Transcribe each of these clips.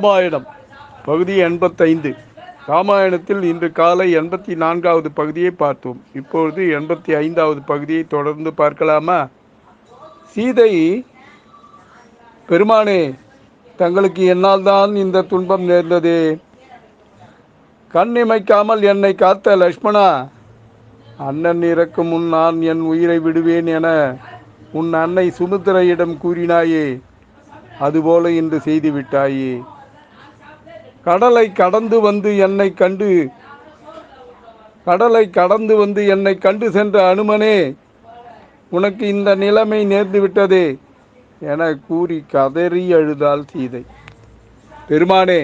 ராமாயணம் பகுதி எண்பத்தைந்து. ராமாயணத்தில் இன்று காலை எண்பத்தி நான்காவது பகுதியை பார்த்தோம். இப்பொழுது எண்பத்தி ஐந்தாவது பகுதியை தொடர்ந்து பார்க்கலாமா? சீதை பெருமானே தங்களுக்கு என்னால் தான் இந்த துன்பம் நேர்ந்தது. கண் இமைக்காமல் என்னை காத்த லக்ஷ்மணா அண்ணன் இறக்கும் முன் நான் என் உயிரை விடுவேன் என உன் அன்னை சுமித்திரையிடம் கூறினாயே. அதுபோல இன்று செய்து விட்டாயே. கடலை கடந்து வந்து என்னை கண்டு கடலை கடந்து வந்து என்னை கண்டு சென்ற அனுமனே உனக்கு இந்த நிலைமை நேர்ந்து விட்டதே என கூறி கதறி அழுதாள் சீதை. பெருமானே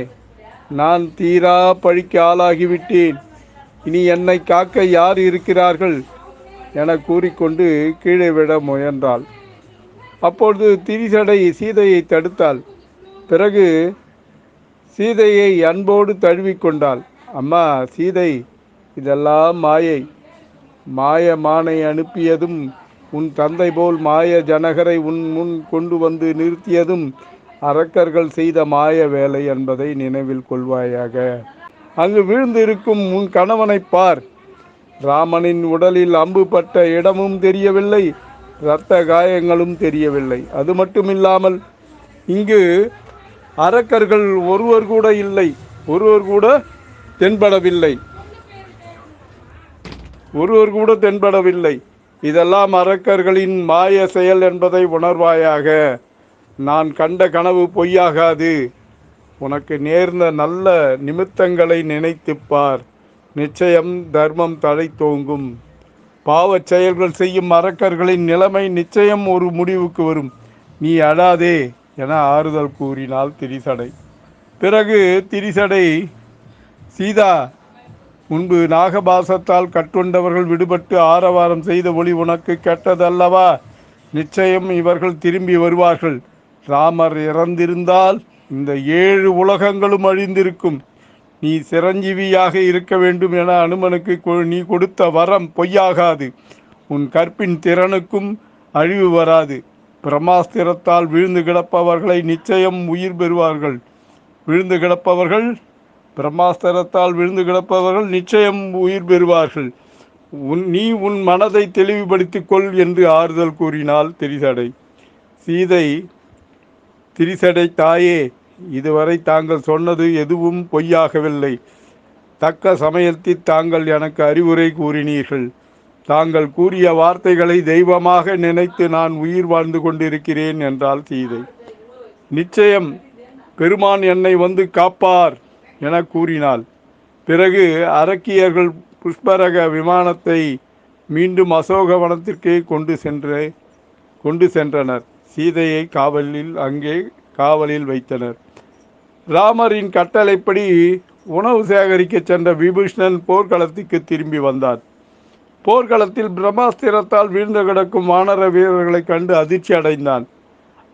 நான் தீரா பழிக்கு ஆளாகிவிட்டேன். இனி என்னை காக்க யார் இருக்கிறார்கள் என கூறிக்கொண்டு கீழே விட முயன்றாள். அப்பொழுது திரிசடை சீதையை தடுத்தாள். பிறகு சீதையை அன்போடு தழுவிக்கொண்டாள். அம்மா சீதை இதெல்லாம் மாயை. மாய மானை அனுப்பியதும் உன் தந்தை போல் மாய ஜனகரை உன் முன் கொண்டு வந்து நிறுத்தியதும் அரக்கர்கள் செய்த மாய வேலை என்பதை நினைவில் கொள்வாயாக. அங்கு விழுந்திருக்கும் உன் கணவனை பார். ராமனின் உடலில் அம்பு பட்ட இடமும் தெரியவில்லை இரத்த காயங்களும் தெரியவில்லை. அது மட்டுமில்லாமல் இங்கு அரக்கர்கள் ஒருவர் கூட இல்லை ஒருவர் கூட தென்படவில்லை. ஒருவர் கூட தென்படவில்லை. இதெல்லாம் அரக்கர்களின் மாய செயல் என்பதை உணர்வாயாக. நான் கண்ட கனவு பொய்யாகாது. உனக்கு நேர்ந்த நல்ல நிமித்தங்களை நினைத்துப்பார். நிச்சயம் தர்மம் தலை தோங்கும் பாவச் செயல்கள் செய்யும் அரக்கர்களின் நிலைமை நிச்சயம் ஒரு முடிவுக்கு வரும். நீ அழாதே. என ஆறுதல் கூறினாள் திரிசடை. பிறகு திரிசடை சீதா முன்பு நாகபாசத்தால் கட்டுண்டவர்கள் விடுபட்டு ஆரவாரம் செய்த ஒளி உனக்கு கெட்டதல்லவா? நிச்சயம் இவர்கள் திரும்பி வருவார்கள். ராமர் இறந்திருந்தால் இந்த ஏழு உலகங்களும் அழிந்திருக்கும். நீ சிரஞ்சீவியாக இருக்க வேண்டும் என அனுமனுக்கு கொ- நீ கொடுத்த வரம் பொய்யாகாது. உன் கற்பின் திறனுக்கும் அழிவு வராது. பிரம்மாஸ்திரத்தால் விழுந்து கிடப்பவர்களை நிச்சயம் உயிர் பெறுவார்கள். விழுந்து கிடப்பவர்கள் பிரம்மாஸ்திரத்தால் விழுந்து கிடப்பவர்கள் நிச்சயம் உயிர் பெறுவார்கள். உன் நீ உன் மனதை தெளிவுபடுத்திக் கொள் என்று ஆறுதல் கூறினாள் திரிசடை. சீதை திரிசடை தாயே இதுவரை தாங்கள் சொன்னது எதுவும் பொய்யாகவில்லை. தக்க சமயத்தில் தாங்கள் எனக்கு அறிவுரை கூறினீர்கள். தாங்கள் கூறிய வார்த்தைகளை தெய்வமாக நினைத்து நான் உயிர் வாழ்ந்து கொண்டிருக்கிறேன் என்றால் சீதை. நிச்சயம் பெருமான் என்னை வந்து காப்பார் என கூறினாள். பிறகு அரக்கியர்கள் புஷ்பரக விமானத்தை மீண்டும் அசோகவனத்திற்கே கொண்டு சென்று கொண்டு சென்றனர். சீதையை காவலில் அங்கே காவலில் வைத்தனர். ராமரின் கட்டளைப்படி உணவு சேகரிக்க சென்ற விபீஷ்ணன் போர்க்களத்துக்கு திரும்பி வந்தார். போர்க்களத்தில் பிரம்மாஸ்திரத்தால் வீழ்ந்து கிடக்கும் வானர வீரர்களை கண்டு அதிர்ச்சி அடைந்தான்.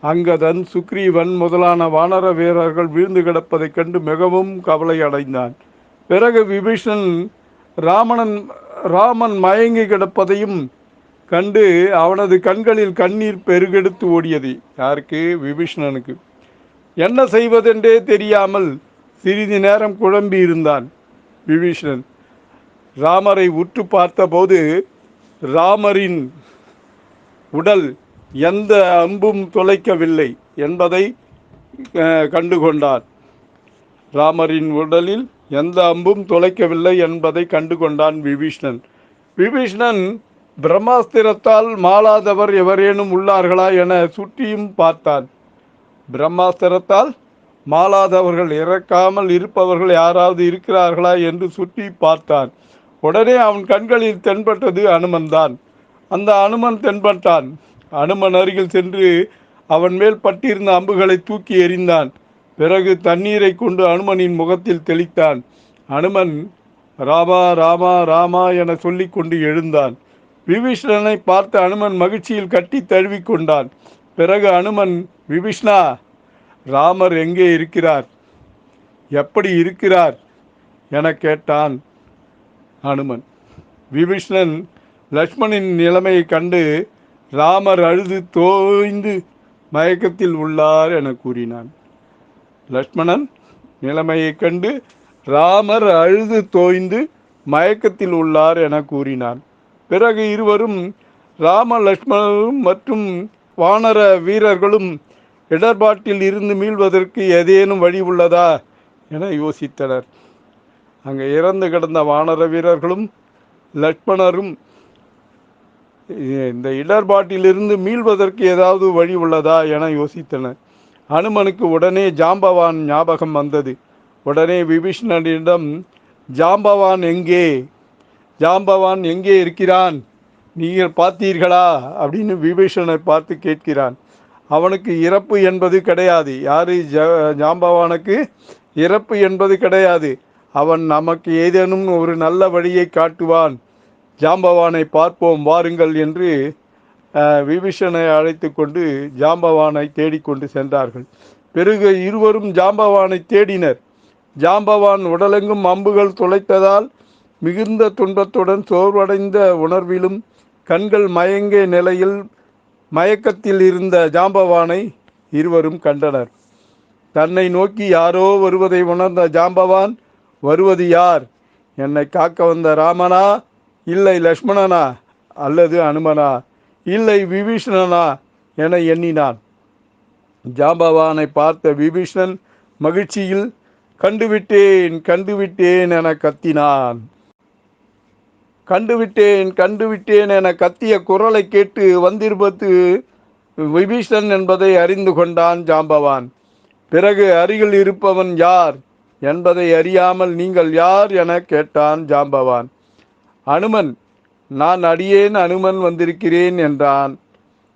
அங்கதன் சுக்ரீவன் முதலான வானர வீரர்கள் வீழ்ந்து கிடப்பதைக் கண்டு மிகவும் கவலை அடைந்தான். பிறகு விபீஷன் ராமணன் ராமன் மயங்கி கிடப்பதையும் கண்டு அவனது கண்களில் கண்ணீர் பெருகெடுத்து ஓடியது. யாருக்கு? விபீஷணனுக்கு. என்ன செய்வதென்றே தெரியாமல் சிறிது நேரம் குழம்பி இருந்தான் விபீஷணன். ராமரை உற்று பார்த்தபோது ராமரின் உடல் எந்த அம்பும் துளைக்கவில்லை என்பதை கண்டுகொண்டார். ராமரின் உடலில் எந்த அம்பும் துளைக்கவில்லை என்பதை கண்டுகொண்டான் விபீஷ்ணன். விபீஷ்ணன் பிரம்மாஸ்திரத்தால் மாளாதவர் எவரேனும் உள்ளார்களா என சுற்றியும் பார்த்தான். பிரம்மாஸ்திரத்தால் மாளாதவர்கள் இறக்காமல் இருப்பவர்கள் யாராவது இருக்கிறார்களா என்று சுற்றி பார்த்தான். உடனே அவன் கண்களில் தென்பட்டது அனுமன்தான். அந்த அனுமன் தென்பட்டான். அனுமன் அருகில் சென்று அவன் மேல் பட்டிருந்த அம்புகளை தூக்கி எறிந்தான். பிறகு தண்ணீரை கொண்டு அனுமனின் முகத்தில் தெளித்தான். அனுமன் ராமா ராமா ராமா என சொல்லி கொண்டு எழுந்தான். விபீஷ்ணனை பார்த்த அனுமன் மகிழ்ச்சியில் கட்டி தழுவி கொண்டான். பிறகு அனுமன் விபீஷ்ணா ராமர் எங்கே இருக்கிறார்? எப்படி இருக்கிறார்? என கேட்டான். அனுமன் விபீஷ்ணன் லக்ஷ்மணின் நிலைமையை கண்டு ராமர் அழுது தோய்ந்து மயக்கத்தில் உள்ளார் என கூறினான். லக்ஷ்மணன் நிலைமையைக் கண்டு ராமர் அழுது தோய்ந்து மயக்கத்தில் உள்ளார் என கூறினான். பிறகு இருவரும் ராம லக்ஷ்மணரும் மற்றும் வானர வீரர்களும் இடர்பாட்டில் இருந்து மீள்வதற்கு ஏதேனும் வழி உள்ளதா என யோசித்தனர். அங்கே இறந்து கிடந்த வானர வீரர்களும் லக்ஷ்மணரும் இந்த இடர்பாட்டிலிருந்து மீள்வதற்கு ஏதாவது வழி உள்ளதா என யோசித்தனர். அனுமனுக்கு உடனே ஜாம்பவான் ஞாபகம் வந்தது. உடனே விபீஷ்ணனிடம் ஜாம்பவான் எங்கே? ஜாம்பவான் எங்கே இருக்கிறான்? நீங்கள் பார்த்தீர்களா? அப்படின்னு விபீஷணனை பார்த்து கேட்கிறான். அவனுக்கு இறப்பு என்பது கிடையாது. யாரு? ஜ ஜாம்பவானுக்கு இறப்பு என்பது கிடையாது. அவன் நமக்கு ஏதேனும் ஒரு நல்ல வழியை காட்டுவான். ஜாம்பவானை பார்ப்போம் வாருங்கள் என்று விபீஷனை அழைத்து கொண்டு ஜாம்பவானை தேடிக்கொண்டு சென்றார்கள். பிறகு இருவரும் ஜாம்பவானை தேடினர். ஜாம்பவான் உடலெங்கும் அம்புகள் துளைத்ததால் மிகுந்த துன்பத்துடன் சோர்வடைந்த உணர்விலும் கண்கள் மயங்கிய நிலையில் மயக்கத்தில் இருந்த ஜாம்பவானை இருவரும் கண்டனர். தன்னை நோக்கி யாரோ வருவதை உணர்ந்த ஜாம்பவான் வருவது யார்? என்னை காக்க வந்த ராமனா? இல்லை லக்ஷ்மணனா? அல்லது அனுமனா? இல்லை விபீஷணனா? என எண்ணினான். ஜாம்பவானை பார்த்த விபீஷணன் மகிழ்ச்சியில் கண்டுவிட்டேன் கண்டுவிட்டேன் என கத்தினான். கண்டுவிட்டேன் கண்டுவிட்டேன் என கத்திய குரலை கேட்டு வந்திருப்பது விபீஷணன் என்பதை அறிந்து கொண்டான் ஜாம்பவான். பிறகு அருகில் இருப்பவன் யார்? என்பதை அறியாமல் நீங்கள் யார் என கேட்டான் ஜாம்பவான். அனுமன் நான் அடியேன் அனுமன் வந்திருக்கிறேன் என்றான்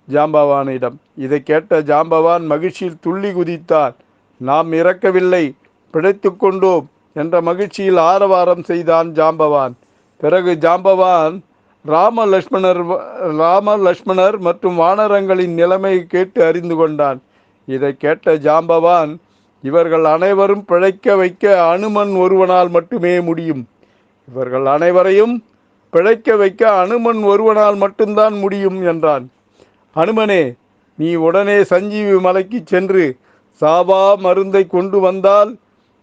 ஜாம்பவானிடம். இதை கேட்ட ஜாம்பவான் மகிழ்ச்சியில் துள்ளி குதித்தார். நாம் இறக்கவில்லை பிழைத்து கொண்டோம் என்ற மகிழ்ச்சியில் ஆரவாரம் செய்தான் ஜாம்பவான். பிறகு ஜாம்பவான் ராம லக்ஷ்மணர் ராம லக்ஷ்மணர் மற்றும் வானரங்களின் நிலைமையை கேட்டு அறிந்து கொண்டான். இதை கேட்ட ஜாம்பவான் இவர்கள் அனைவரும் பிழைக்க வைக்க அனுமன் ஒருவனால் மட்டுமே முடியும். இவர்கள் அனைவரையும் பிழைக்க வைக்க அனுமன் ஒருவனால் மட்டும்தான் முடியும் என்றான். அனுமனே நீ உடனே சஞ்சீவி மலைக்கு சென்று சாபா மருந்தை கொண்டு வந்தால்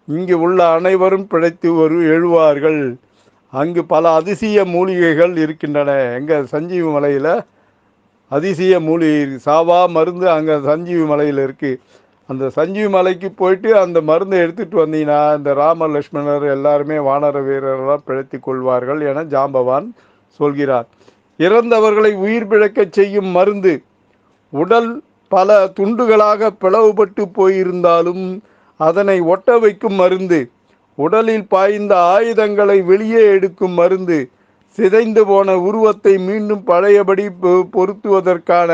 இங்கு உள்ள அனைவரும் பிழைத்து ஒரு எழுவார்கள். அங்கு பல அதிசய மூலிகைகள் இருக்கின்றன. எங்கள் சஞ்சீவி மலையில் அதிசய மூலிகை சாவா மருந்து அங்கே சஞ்சீவி மலையில் இருக்குது அந்த சஞ்சீவி மலைக்கு போயிட்டு அந்த மருந்தை எடுத்துட்டு வந்தீங்கன்னா இந்த ராம லக்ஷ்மணர் எல்லாருமே வானர வீரர்களாக பிழைத்து கொள்வார்கள் என ஜாம்பவான் சொல்கிறார். இறந்தவர்களை உயிர் பிழைக்கச் செய்யும் மருந்து உடல் பல துண்டுகளாக பிளவுபட்டு போயிருந்தாலும் அதனை ஒட்ட வைக்கும் மருந்து உடலில் பாய்ந்த ஆயுதங்களை வெளியே எடுக்கும் மருந்து சிதைந்து போன உருவத்தை மீண்டும் பழையபடி பொ- பொருத்துவதற்கான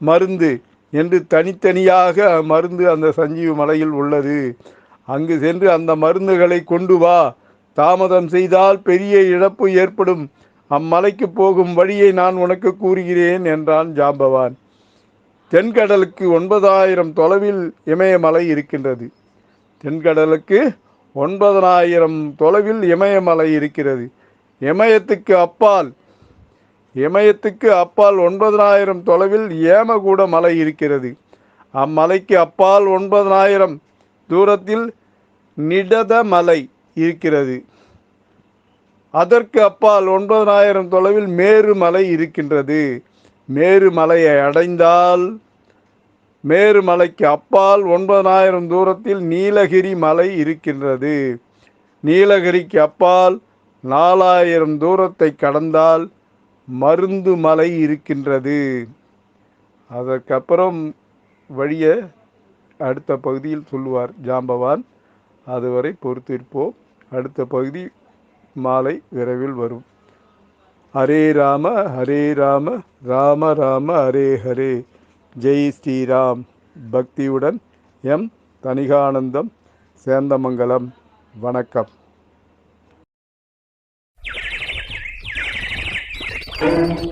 மருந்து என்று தனித்தனியாக மருந்து அந்த சஞ்சீவி மலையில் உள்ளது. அங்கு சென்று அந்த மருந்துகளை கொண்டு வா. தாமதம் செய்தால் பெரிய இழப்பு ஏற்படும். அம்மலைக்கு போகும் வழியை நான் உனக்கு கூறுகிறேன் என்றான் ஜாம்பவான். தென்கடலுக்கு ஒன்பதாயிரம் தொலைவில் இமயமலை இருக்கின்றது. தென்கடலுக்கு ஒன்பதனாயிரம் தொலைவில் இமயமலை இருக்கிறது. இமயத்துக்கு அப்பால் இமயத்துக்கு அப்பால் ஒன்பதனாயிரம் தொலைவில் ஏமகூட மலை இருக்கிறது. அம்மலைக்கு அப்பால் ஒன்பதனாயிரம் தூரத்தில் நிடத மலை இருக்கிறது. அதற்கு அப்பால் ஒன்பதனாயிரம் தொலைவில் மேரு மலை இருக்கின்றது. மேரு மலையை அடைந்தால் மேருமலைக்கு அப்பால் ஒன்பதனாயிரம் தூரத்தில் நீலகிரி மலை இருக்கின்றது. நீலகிரிக்கு அப்பால் நாலாயிரம் தூரத்தை கடந்தால் மருந்து மலை இருக்கின்றது. அதற்கப்புறம் வழியை அடுத்த பகுதியில் சொல்லுவார் ஜாம்பவான். அதுவரை பொறுத்திருப்போம். அடுத்த பகுதி மாலை விரைவில் வரும். ஹரே ராம ஹரே ராம ராம ராம ஹரே ஹரே. ஜெய் ஸ்ரீராம். பக்தியுடன் எம் தனிகானந்தம் சேந்தமங்கலம். வணக்கம். Thank